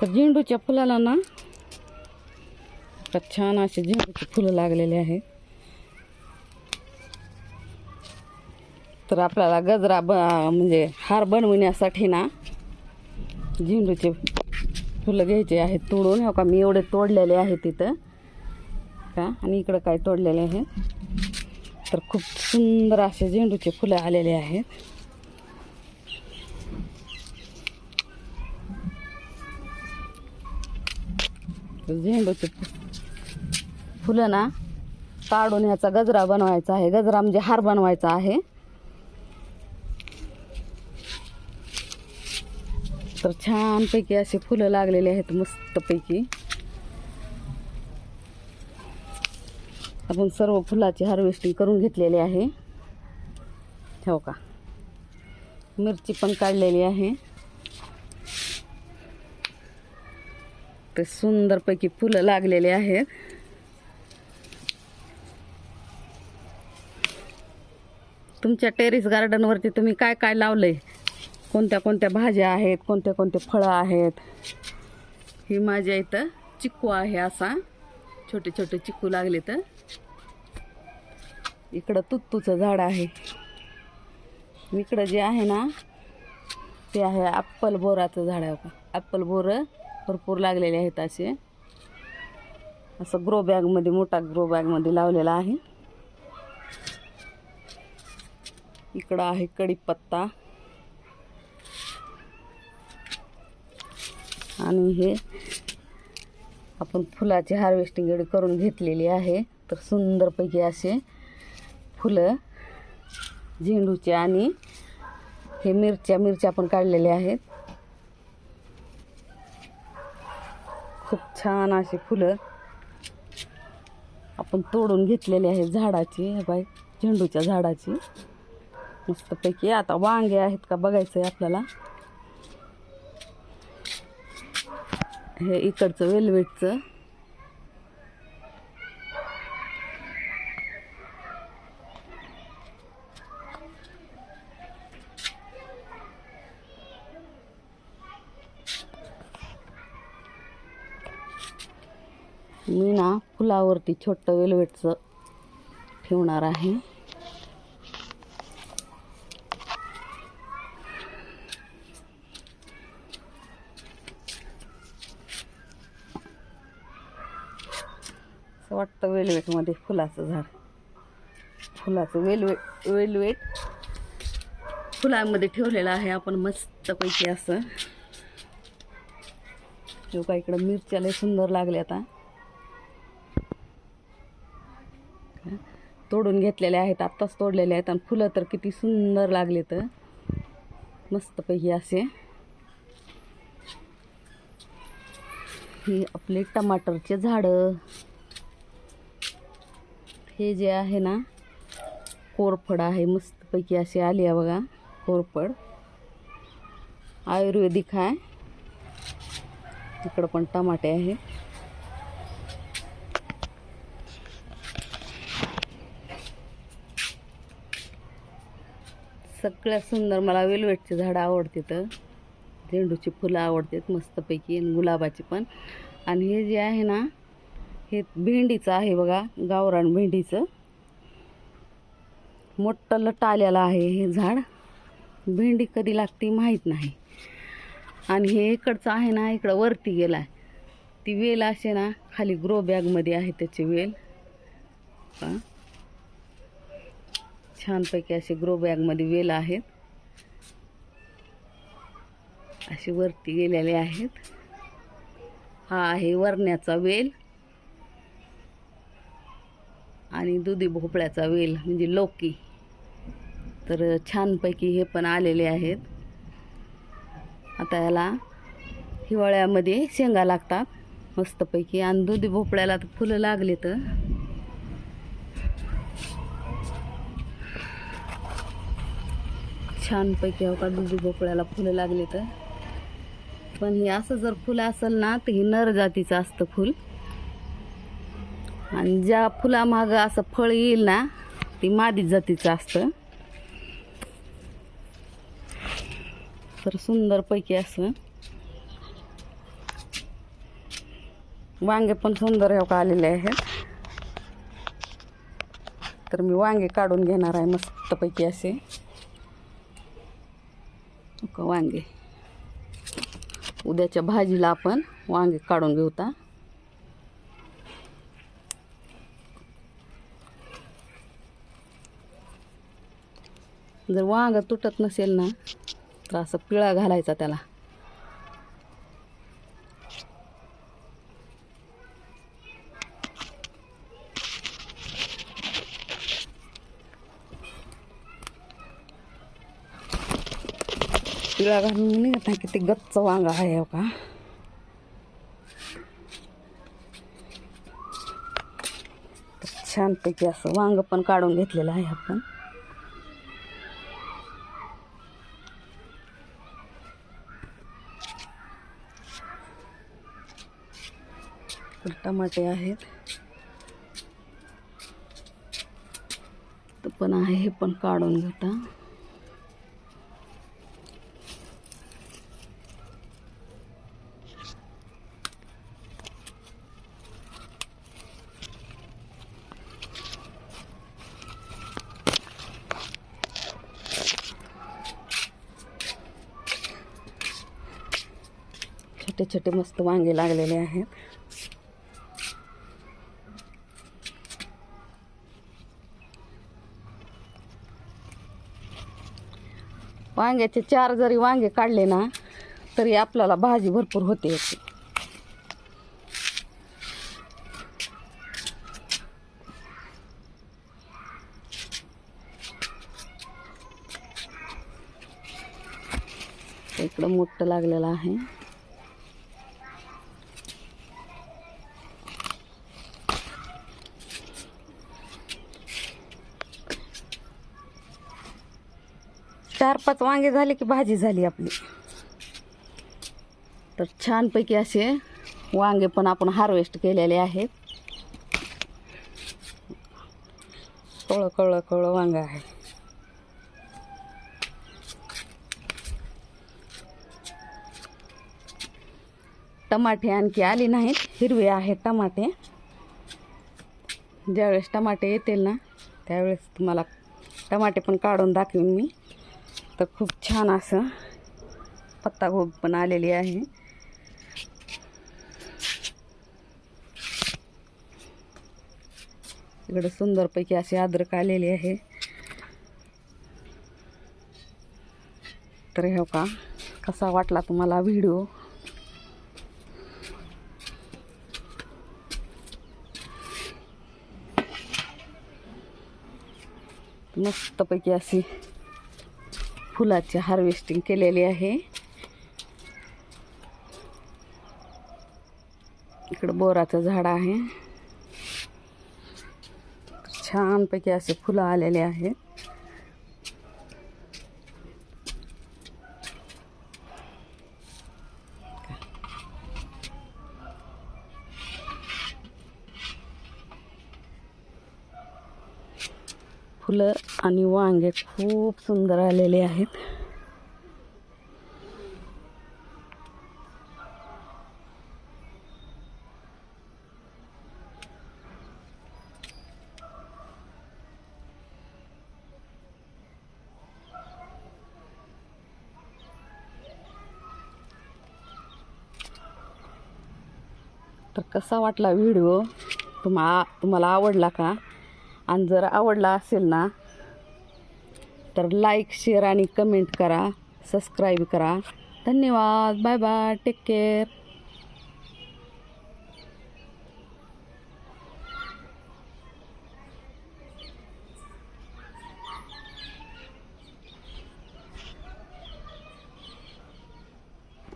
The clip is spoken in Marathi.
तर झेंडूच्या फुलाला ना छान असे झेंडूचे फुलं लागलेले आहेत तर आपल्याला गजरा ब म्हणजे हार बनवण्यासाठी ना झेंडूचे फुलं घ्यायचे आहेत तोडून. हो का मी एवढे तोडलेले आहेत तिथं. का? आणि इकडं काय तोडलेले आहेत तर खूप सुंदर असे झेंडूचे फुलं आलेले आहेत. झेंडूचे फुलं ना काढून ह्याचा गजरा बनवायचा आहे. गजरा म्हणजे हार बनवायचा आहे. तर छानपैकी असे फुलं लागलेले आहेत मस्तपैकी. आपण सर्व फुलाची हार्वेस्टिंग करून घेतलेली आहे. ठेव का? मिरची पण काढलेली आहे. ते सुंदरपैकी फुलं लागलेली आहेत. तुमच्या टेरिस गार्डनवरती तुम्ही काय काय लावलंय? कोणत्या कोणत्या भाज्या आहेत? कोणत्या कोणते फळं आहेत? ही माझ्या इथं चिक्कू आहे असा. छोटे छोटे चिक्कू लागले तर इकडं तुत्तूचं झाड आहे. इकडं जे आहे ना ते आहे अप्पल बोराचं झाड आहे का बोरं भरपूर लागलेले आहेत असे. असं ग्रो बॅगमध्ये मोठा ग्रो बॅगमध्ये लावलेला आहे. इकडं आहे कढीपत्ता. आणि हे आपण फुलाची हार्वेस्टिंग एवढी करून घेतलेली आहे. तर सुंदरपैकी असे फुलं झेंडूचे आणि हे मिरच्या मिरच्या पण काढलेल्या आहेत. खूप छान अशी फुलं आपण तोडून घेतलेली आहे झाडाची बाई बाय झेंडूच्या झाडाची. मस्तपैकी आता वांगे आहेत का बघायचं आहे आपल्याला. हे इकडचं वेलवेटचं. मी ना फुलावरती छोटं वेलवेटचं ठेवणार आहे. असं वाटतं वेलवेटमध्ये फुलाचं झाड. फुलाचं वेलवेट वेलवेट फुलांमध्ये ठेवलेलं आहे आपण मस्तपैकी असं. जो का इकडं मिरच्या लय सुंदर लागल्या आता तोडून घेतलेले आहेत आत्ताच तोडलेले आहेत आणि फुलं तर किती सुंदर लागले तर मस्तपैकी असे. ही आपले टमाटरचे झाडं. हे जे आहे ना कोरफड आहे मस्तपैकी असे आली आहे बघा कोरफड. आयुर्वेदिक आहे. इकडं पण टमाटे आहे. सगळ्यात सुंदर मला वेलवेटचे झाडं आवडते तर. झेंडूची फुलं आवडतात मस्तपैकी आणि गुलाबाची पण. आणि हे जे आहे ना हे भेंडीचं आहे बघा गावरान भेंडीचं. मोठं लट आलेलं आहे हे झाड. भेंडी कधी लागते माहीत नाही. आणि हे इकडचं आहे ना इकडं वरती गेला आहे. ती वेल असे ना खाली ग्रो बॅगमध्ये आहे त्याची वेल. हां छानपैकी असे ग्रो बॅगमध्ये वेल आहेत. असे वरती गेलेले आहेत. हा आहे वरण्याचा वेल. आणि दुधी भोपळ्याचा वेल म्हणजे लोकी. तर छानपैकी हे पण आलेले आहेत. आता याला हिवाळ्यामध्ये शेंगा लागतात. मस्तपैकी. आणि दुधी भोपळ्याला तर फुलं लागले तर छानपैकी हो का दुधी भोपळ्याला फुलं लागले तर. पण हे असं जर फुलं असेल ना तर हे नर जातीचं असतं फुल. आणि ज्या फुलामागं असं फळ येईल ना ती मादी जातीचं असतं. तर सुंदरपैकी असं. वांगे पण सुंदर हे का आलेले आहेत. तर मी वांगे काढून घेणार आहे मस्तपैकी असे. वांगे. उद्याच्या भाजीला आपण वांगे काढून घेऊता. जर वांग तुटत नसेल ना तर असं पिळा घालायचा त्याला. पिळा घालून निघत नाही किती गच्च वांगा आहे का छानपैकी असं वांग पण काढून घेतलेलं आहे आपण टमाटे आहेत तर पण आहे हे पण काढून घेता छोटे छोटे मस्त वांगे लागलेले आहेत. वांग्याचे चार जरी वांगे काढले ना तरी आपल्याला भाजी भरपूर होते. याची इकडं मोठं लागलेलं आहे. चार पाच वांगे झाले की भाजी झाली आपली. तर छानपैकी असे वांगे पण आपण हार्वेस्ट केलेले आहेत. कळं कळं कळं वांग आहे. टमाटे आणखी आली नाहीत हिरवे आहेत टमाटे. ज्यावेळेस टमाटे येतील ना त्यावेळेस तुम्हाला टमाटे पण काढून दाखवीन मी. तर खूप छान असं पत्तागोबी पण आलेली आहे. इकडं सुंदरपैकी अशी अद्रक आलेली आहे. तर हो का कसा वाटला तुम्हाला व्हिडिओ? मस्तपैकी अशी फुलाची हार्वेस्टिंग केलेली आहे. इकडं बोराचं झाड आहे. छानपैकी असे फुलं आलेले आहेत. फुलं आणि वांगे खूप सुंदर आलेले आहेत. तर कसा वाटला व्हिडिओ? तुम्हा तुम्हाला आवडला का? आणि जर आवडला असेल ना तर लाईक शेअर आणि कमेंट करा सबस्क्राईब करा. धन्यवाद. Bye bye take care